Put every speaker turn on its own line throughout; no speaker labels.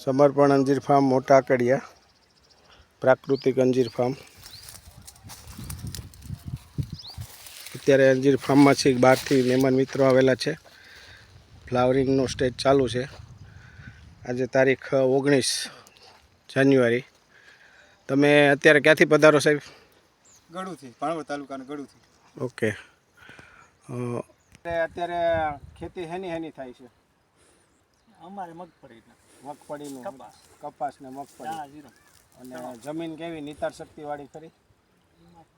સમર્પણ અંજીર ફાર્મ મોટા કડિયા પ્રાકૃતિક અંજીર ફાર્મ. અત્યારે અંજીર ફાર્મમાં છે બહારથી મહેમાન મિત્રો આવેલા છે. ફ્લાવરિંગનો સ્ટેજ ચાલુ છે. આજે તારીખ ઓગણીસ જાન્યુઆરી. તમે અત્યારે ક્યાંથી પધારો સાહેબ?
ગળુથી પાણવડ તાલુકાના ગળુથી.
ઓકે. અત્યારે ખેતી હેની હેની થાય છે.
અમારે મગફળી
મગફળીનું
કપાસ.
કપાસ ને મગફળી અને જમીન કેવી? નિતાર શક્તિ વાળી ખરી?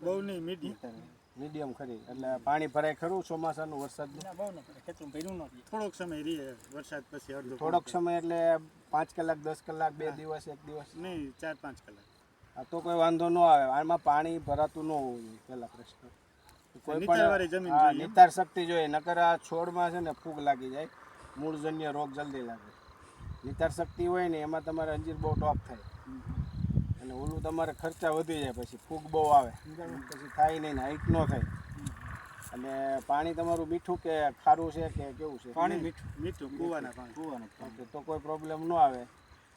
બહુ નહીં મીડિયમ
મીડિયમ ખરી. એટલે પાણી ભરાય ખરું ચોમાસાનું
રહે.
થોડોક સમય રહીએ વરસાદ પછી અડધો
થોડોક સમય એટલે પાંચ કલાક દસ કલાક બે દિવસ એક દિવસ?
નહીં ચાર પાંચ કલાક.
આ તો કોઈ વાંધો ન આવે. આમાં પાણી ભરાતું ન હોવું જોઈએ પહેલા પ્રશ્ન કોઈ પણ નિતાર શક્તિ જોઈએ. નકર આ છોડમાં છે ને ફૂગ લાગી જાય. મૂળજન્ય રોગ જલ્દી લાગે. નિતાર શક્તિ હોય ને એમાં તમારે અંજીર બહુ ટોપ થાય. અને ઓલું તમારે ખર્ચા વધી જાય પછી ફૂગ બહુ આવે. પછી થાય નહીં હાઇટ હાઈટ ન થાય. અને પાણી તમારું મીઠું કે ખારું છે કે કેવું છે?
પાણી મીઠું મીઠું કૂવાના પાણી. કૂવાના
તો કોઈ પ્રોબ્લેમ ન આવે.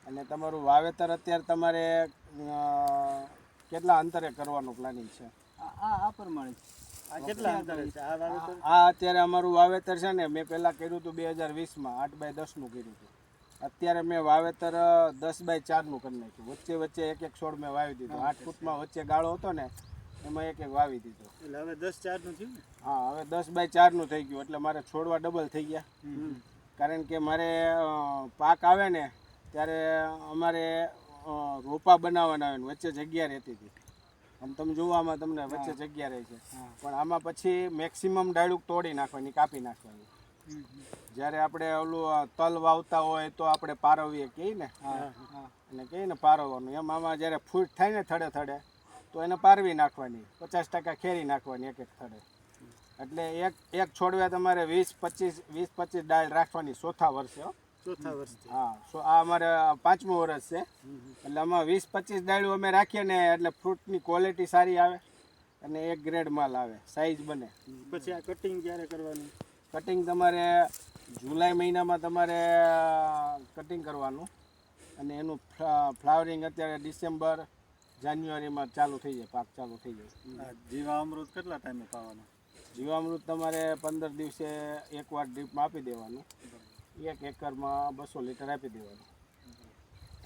અને તમારું વાવેતર અત્યારે તમારે કેટલા અંતરે કરવાનું પ્લાનિંગ છે?
આ આ પ્રમાણે.
આ
અત્યારે અમારું વાવેતર છે ને મેં પહેલાં કર્યું હતું બે હજાર વીસમાં આઠ બાય દસનું કર્યું હતું. અત્યારે મેં વાવેતર દસ બાય ચારનું કરી નાખ્યું. વચ્ચે વચ્ચે એક એક છોડ મેં વાવી દીધો. આઠ ફૂટમાં વચ્ચે ગાળો હતો ને એમાં એક એક વાવી દીધો.
એટલે હવે દસ ચારનું? થયું
હા હવે દસ બાય ચારનું થઈ ગયું એટલે મારે છોડવા ડબલ થઈ ગયા. કારણ કે મારે પાક આવે ને ત્યારે અમારે રોપા બનાવવાના આવે ને વચ્ચે જગ્યા રહેતી હતી. આમ તમે જુઓ આમાં તમને વચ્ચે જગ્યા રહે છે. પણ આમાં પછી મેક્સિમમ ડાળુક તોડી નાખવાની કાપી નાખવાની. જ્યારે આપણે ઓલું તલ વાવતા હોય તો આપણે પારવીએ કહીએ ને? અને કહીએ ને પારવવાનું. એમ આમાં જ્યારે ફૂટ થાય ને થડે થડે તો એને પારવી નાખવાની. પચાસ ટકા ખેરી નાખવાની એક એક થડે. એટલે એક એક છોડવે તમારે વીસ પચીસ વીસ પચીસ ડાળ રાખવાની ચોથા વર્ષે
ચોથા વર્ષે
હા. સો આ અમારે પાંચમું વર્ષ છે. એટલે આમાં વીસ પચીસ ડાળું અમે રાખીએ ને એટલે ફ્રૂટની ક્વોલિટી સારી આવે અને એક ગ્રેડ માલ આવે. સાઈઝ બને.
પછી આ કટિંગ ક્યારે કરવાનું?
કટિંગ તમારે જુલાઈ મહિનામાં તમારે કટિંગ કરવાનું. અને એનું ફ્લાવરિંગ અત્યારે ડિસેમ્બર જાન્યુઆરીમાં ચાલુ થઈ જાય પાક ચાલુ થઈ જાય.
જીવામૃત કેટલા ટાઈમે પાવાનું
જીવામૃત તમારે પંદર દિવસે એકવાર ડ્રીપમાં આપી દેવાનું. એક એકરમાં બસો લીટર આપી દેવાનું.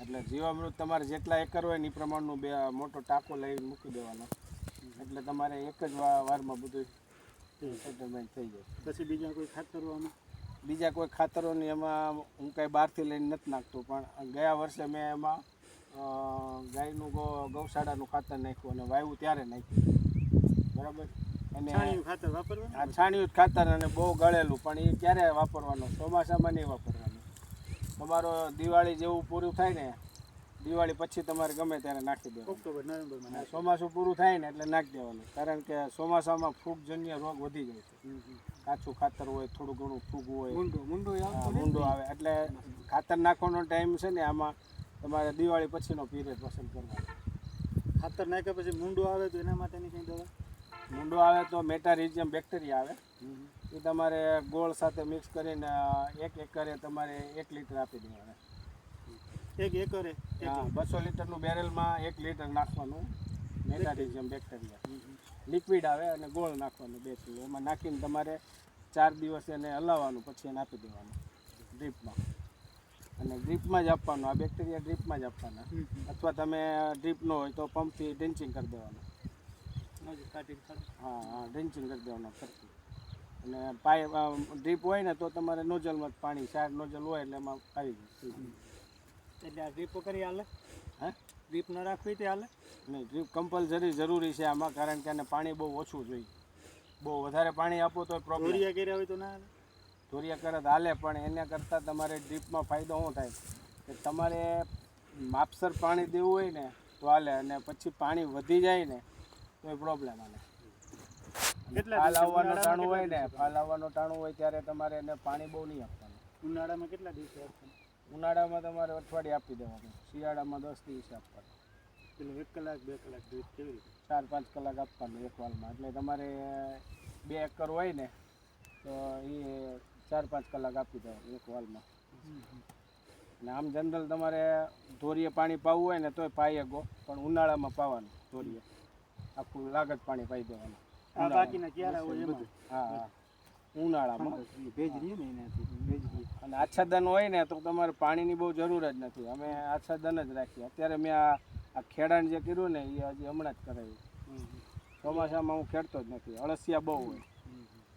એટલે જીવામૃત તમારે જેટલા એકર હોય એ પ્રમાણનું બે મોટો ટાંકો લઈ મૂકી દેવાનો. એટલે તમારે એક જ વારમાં બધું સેટલમેન્ટ થઈ જાય.
પછી બીજા કોઈ ખાતરોમાં
બીજા કોઈ ખાતરોની એમાં હું કાંઈ બહારથી લઈને નથી નાખતો પણ ગયા વર્ષે મેં એમાં ગાયનું ગૌશાળાનું ખાતર નાખ્યું અને વાવ્યું ત્યારે નાખ્યું. બરાબર? અને
ખાતર વાપરવાનું?
આ છાણિયું જ ખાતર અને બહુ ગળેલું પણ એ ક્યારે વાપરવાનું? ચોમાસામાં નહીં વાપરવાનું. તમારો દિવાળી જેવું પૂરું થાય ને દિવાળી પછી તમારે ગમે ત્યારે નાખી દેવાનું.
ઓક્ટોબર નવેમ્બરમાં
ચોમાસું પૂરું થાય ને એટલે નાખી દેવાનું. કારણ કે ચોમાસામાં ફૂગજન્ય રોગ વધી જાય છે. કાચું ખાતર હોય થોડું ઘણું ફૂગ હોય.
મુંડું મુંડું
હા, મૂંડો આવે. એટલે ખાતર નાખવાનો ટાઈમ છે ને આમાં તમારે દિવાળી પછીનો પીરિયડ પસંદ કરવાનો.
ખાતર નાખ્યા પછી મૂંડો આવે તો એના માટેની કંઈ દવા?
મૂંડો આવે તો મેટારિઝિયમ બેક્ટેરિયા આવે. એ તમારે ગોળ સાથે મિક્સ કરીને એક એકરે તમારે એક લીટર આપી દેવાના.
એક એકરે.
હા બસો લીટરનું બેરલમાં એક લીટર નાખવાનું. મેટારિઝિયમ બેક્ટેરિયા. લિક્વિડ આવે અને ગોળ નાખવાનું બે કિલો. એમાં નાખીને તમારે ચાર દિવસ એને હલાવવાનું પછી એને આપી દેવાનું. ડ્રીપમાં. અને ડ્રીપમાં જ આપવાનું. આ બેક્ટેરિયા ડ્રીપમાં જ આપવાના. અથવા તમે ડ્રીપ ન હોય તો પંપથી ડ્રિન્ચિંગ કરી દેવાનું. હા હા ડ્રિન્ચિંગ કરી દેવાનું ફરતી અને પાઇપ ડ્રીપ હોય ને તો તમારે નોઝલમાં જ પાણી ચાર નોઝલ હોય એટલે એમાં આવી જાય.
એટલે આ ડ્રીપ કરી હાલે
હે?
ડ્રીપ ન રાખવી તે હાલે
નહીં ડ્રીપ કમ્પલસરી જરૂરી છે આમાં કારણ કે આને પાણી બહુ ઓછું જોઈએ. બહુ વધારે પાણી આપો તો પ્રોબ્લેમ
ધોરિયા કર્યા હોય તો ના હાલે?
ધોરિયા કરે તો હાલે પણ એના કરતાં તમારે ડ્રીપમાં ફાયદો શું થાય? કે તમારે માપસર પાણી દેવું હોય ને તો હાલે અને પછી પાણી વધી જાય ને તો એ પ્રોબ્લેમ
આને
ફાલ આવવાનું ટાણું હોય ને ફાલ આવવાનું ટાણું હોય ત્યારે તમારે એને પાણી બહુ નહીં આપવાનું.
ઉનાળામાં કેટલા દિવસે આપવાનું?
ઉનાળામાં તમારે અઠવાડિયે આપી દેવાનું. શિયાળામાં દસ દિવસે આપવાનું.
પેલું એક કલાક બે કલાક દૂધ કેવી રીતે?
ચાર પાંચ કલાક આપવાનું એક વાલમાં. એટલે તમારે બે એકર હોય ને તો એ ચાર પાંચ કલાક આપી દેવાનું એક વાલમાં. અને આમ જનરલ તમારે ધોરીએ પાણી પાવું હોય ને તોય પાઈએ ગો પણ ઉનાળામાં પાવાનું ધોરીએ. આખું લાગત પાણી પાઈ દેવાનું.
બાકીના ક્યારે હોય
હા હા. ઉનાળામાં.
ભેજ રહીએ ને એનાથી ભેજ રહીએ.
અને આચ્છાદન હોય ને તો તમારે પાણીની બહુ જરૂર જ નથી. અમે આચ્છાદન જ રાખીએ. અત્યારે મેં આ આ ખેડાણ જે કર્યું ને એ હજી હમણાં જ કરાવ્યું ચોમાસામાં હું ખેડતો જ નથી. અળસિયા બહુ હોય.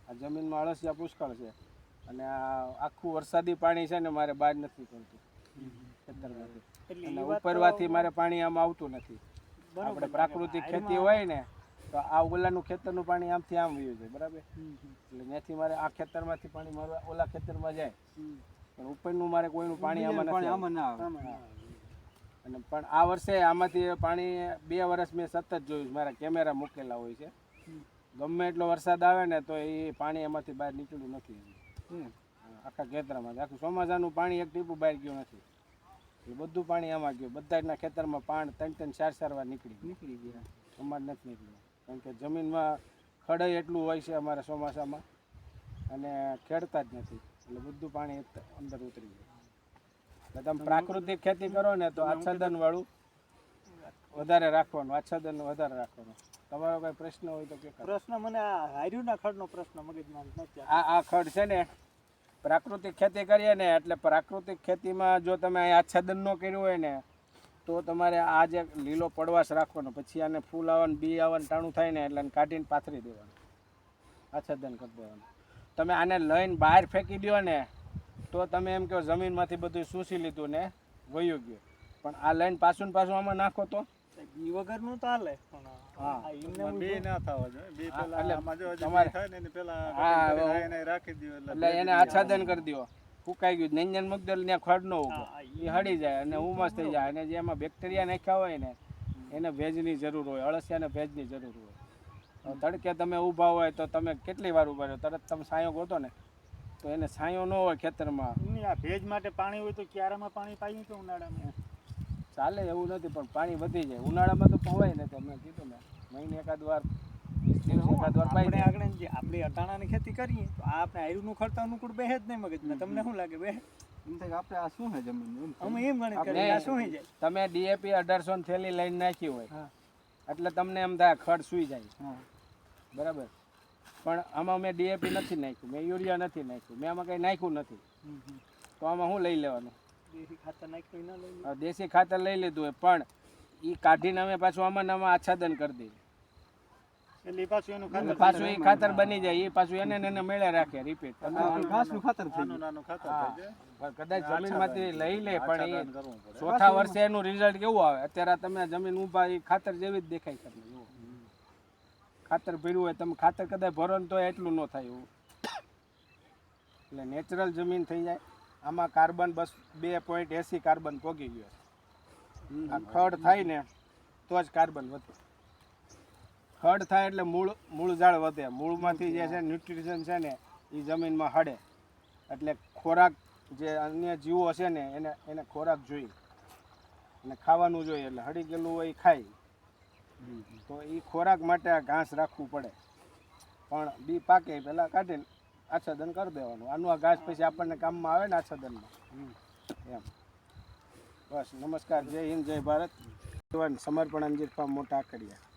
આ જમીનમાં અળસિયા પુષ્કળ છે. અને આ આખું વરસાદી પાણી છે ને મારે બહાર નથી પડતું. ખેતરમાંથી.
એટલે
ઉપરવાથી મારે પાણી આમાં આવતું નથી. આપણે પ્રાકૃતિક ખેતી હોય ને તો આ ઓલાનું ખેતરનું પાણી આમથી આમ વયું છે બરાબર. એટલે ત્યાંથી મારે આ ખેતરમાંથી પાણી મારું ઓલા ખેતરમાં જાય. પણ ઉપરનું મારે કોઈનું પાણી આમાં
ના આવે.
અને પણ આ વર્ષે આમાંથી પાણી બે વર્ષ મેં સતત જોયું છે. મારા કેમેરા મૂકેલા હોય છે. ગમે એટલો વરસાદ આવે ને તો એ પાણી એમાંથી બહાર નીકળ્યું નથી. આખા ખેતરમાં આખું ચોમાસાનું પાણી એક ટીપું બહાર ગયું નથી. એ બધું પાણી આમાં ગયું. બધા ખેતરમાં પાણી ત્રણ ત્રણ ચાર ચાર વાર નીકળી
નીકળી ગયા.
અમારે નથી નીકળ્યું. કારણ કે જમીનમાં ખડાઈ એટલું હોય છે અમારા ચોમાસામાં અને ખેડતા જ નથી. એટલે બધું પાણી અંદર ઉતરી જાય. એટલે તમે પ્રાકૃતિક ખેતી કરો ને તો આચ્છાદન વાળું વધારે રાખવાનું આચ્છાદન વધારે રાખવાનું. તમારો કોઈ પ્રશ્ન હોય તો કે
પ્રશ્ન મને આ હાર્યુંના ખડનો પ્રશ્ન મગજમાં નથી
આ આ ખડ છે ને પ્રાકૃતિક ખેતી કરીએ ને એટલે પ્રાકૃતિક ખેતીમાં જો તમે આચ્છાદન ન કર્યું હોય ને તો તમારે આ જે લીલો પડવાશ રાખવાનો પછી આને ફૂલ આવવાનું બી આવવાનું ટાણું થાય ને એટલે કાઢીને પાથરી દેવાનું. આચ્છાદન કરી દેવાનું. તમે આને લઈને બહાર ફેંકી દો ને તો તમે એમ કહો જમીનમાંથી બધું સૂસી લીધું ને વયું ગયું. પણ આ લઈને પાછું ને પાછું આમાં નાખો તો?
બી વગરનું તો હાલે
હા.
આ
બે ના થવા જોઈએ. બે પેલા
એટલે
આમાં જો હજી
તમારે-
બે થાય ને પેલા રાખી દ્યો એટલે
એટલે એને આચ્છાદન કરી દો ફૂંકાઈ ગયું. નંજન મગદલ ત્યાં ખડ નો
ઊભો.
એ હળી જાય અને ઉમસ થઈ જાય. અને જે એમાં બેક્ટેરિયા નાખ્યા હોય ને એને ભેજની જરૂર હોય અળસિયાને ભેજની જરૂર હોય. તડકે તમે ઊભા હોય તો તમે કેટલી વાર ઊભા રહો તરત તમે સાયો ગોતો ને તો એને સાયો ન હોય ખેતરમાં.
આ ભેજ માટે પાણી હોય તો ક્યારામાં પાણી પાયું કે ઉનાળામાં?
ચાલે એવું નથી પણ પાણી વધી જાય. ઉનાળામાં તો પવાય ને તમે કીધું ને મહિને એકાદ વાર
આપણે
જાય
આગળ આપણે અટાણાની ખેતી કરીએ તો આપણે આયુનું ખર્ચા અનુકૂળ બેહે જ નહીં મગજમાં. તમને શું લાગે બેહે?
એમ થાય કે આપણે આ શું છે જમીન
અમે એમ ગણિત કરીએ આ શું જાય?
તમે ડીએપી અઢારસો ની થેલી લઈને નાખી હોય
હા.
એટલે તમને એમ થાય ખર્ચ સુઈ જાય.
હા.
બરાબર? પણ આમાં મેં ડીએપી નથી નાખ્યું મેં યુરિયા નથી નાખ્યું મેં આમાં કંઈ નાખ્યું નથી. તો આમાં શું લઈ લેવાનું?
દેશી ખાતર નાખ્યું લઈ
દેશી ખાતર લઈ લીધું હોય પણ એ કાઢીને અમે પાછું આમાં આમાં આચ્છાદન કરી દઈએ.
એટલે પાછું એનું ખાતર
પાછું એ ખાતર બની જાય એ પાછું એને એને મેળે રાખે રિપીટ
ઘાસનું ખાતર થઈ
નાનું નાનું ખાતર જાય.
કદાચ જમીનમાંથી લઈ લે પણ એ ચોથા વર્ષે એનું રિઝલ્ટ કેવું આવે? અત્યારે તમે જમીન ઊભા એ ખાતર જેવી જ દેખાય તમને ખાતર ભર્યું હોય તમે ખાતર કદાચ ભરો ને તો એટલું ન થાય એવું. એટલે નેચરલ જમીન થઈ જાય. આમાં કાર્બન બસ બે પોઈન્ટ એસી કાર્બન પોગી ગયો આ ખડ થાય ને તો જ કાર્બન વધે. ખડ થાય એટલે મૂળ મૂળ ઝાડ વધે. મૂળમાંથી જે છે ન્યુટ્રિશન છે ને, એ જમીનમાં હડે. એટલે ખોરાક જે અન્ય જીવો છે ને, એને એને ખોરાક જોઈએ. અને ખાવાનું જોઈએ. એટલે હળી ગયેલું હોય ખાય. તો એ ખોરાક માટે આ ઘાસ રાખવું પડે. પણ બી પાકે પહેલાં કાઢીને આચ્છાદન કરી દેવાનું. આનું આ ઘાસ પછી આપણને કામમાં આવે ને આચ્છાદનમાં. એમ. બસ, નમસ્કાર. જય હિન્દ, જય ભારત. સમર્પણ અંજીર ફાર્મ મોટા આકડિયા.